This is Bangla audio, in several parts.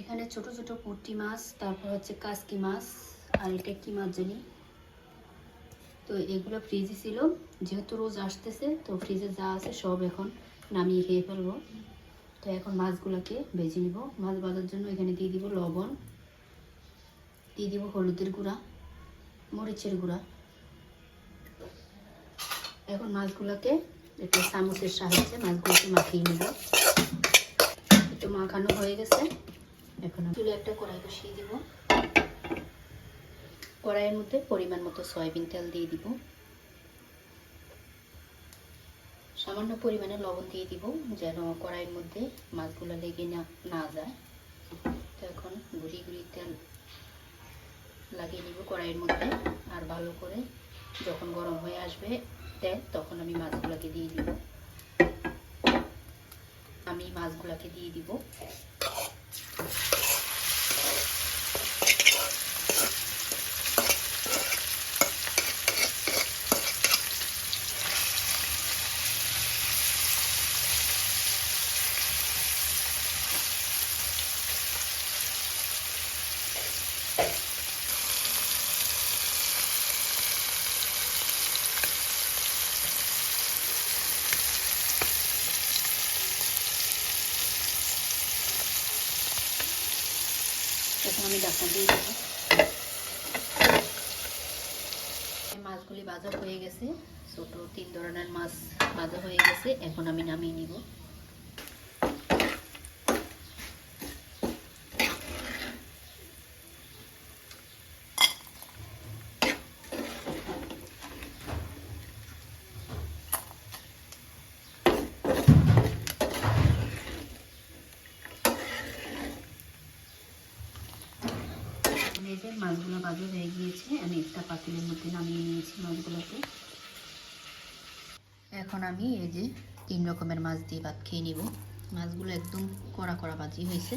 এখানে ছোট ছোট পুঁটি মাছ, তারপর হচ্ছে কাসকি মাছ আর এটা কি মাছ জানি? তো এগুলো ফ্রিজে ছিল। যেহেতু রোজ আসতেছে, তো ফ্রিজে যা আছে সব এখন নামিয়ে খেয়ে ফেলব। তো এখন মাছগুলোকে ভেজে নিব। মাছ ভাজার জন্য এখানে দিয়ে দিব লবণ, দিয়ে দিব হলুদের গুঁড়া, মরিচের গুঁড়া। এখন মাছগুলোকে একটা চামচের সাহায্যে মাছগুলোকে মাখিয়ে নেব। একটু মাখানো হয়ে গেছে। এখন চুলে একটা কড়াই বসিয়ে দিব। কড়াইয়ের মধ্যে পরিমাণ মতো সয়াবিন তেল দিয়ে দিব। সামান্য পরিমাণে লবণ দিয়ে দিব যেন কড়াইয়ের মধ্যে মাছগুলো লেগে না না যায়। তো এখন গুড়ি গুড়ি তেল লাগিয়ে নিব কড়াইয়ের মধ্যে। আর ভালো করে যখন গরম হয়ে আসবে তেল, তখন আমি মাছগুলোকে দিয়ে দিব। আমি মাছগুলোকে দিয়ে দিব। এখন আমি ডাক্তার দিয়ে দেবো। মাছগুলি ভাজা হয়ে গেছে। ছোট তিন ধরনের মাছ ভাজা হয়ে গেছে। এখন আমি নামিয়ে নিব। এই মাছগুলো ভাজা হয়ে গিয়েছে। আমি একটা পাতিলের মধ্যে নামিয়ে নিয়েছি মাছগুলোকে। এখন আমি এই যে তিন রকমের মাছ দিয়ে ভাত খেয়ে নিব। মাছগুলো একদম কড়া কড়া ভাজি হয়েছে।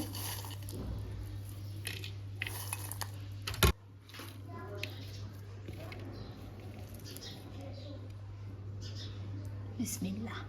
বিসমিল্লাহ।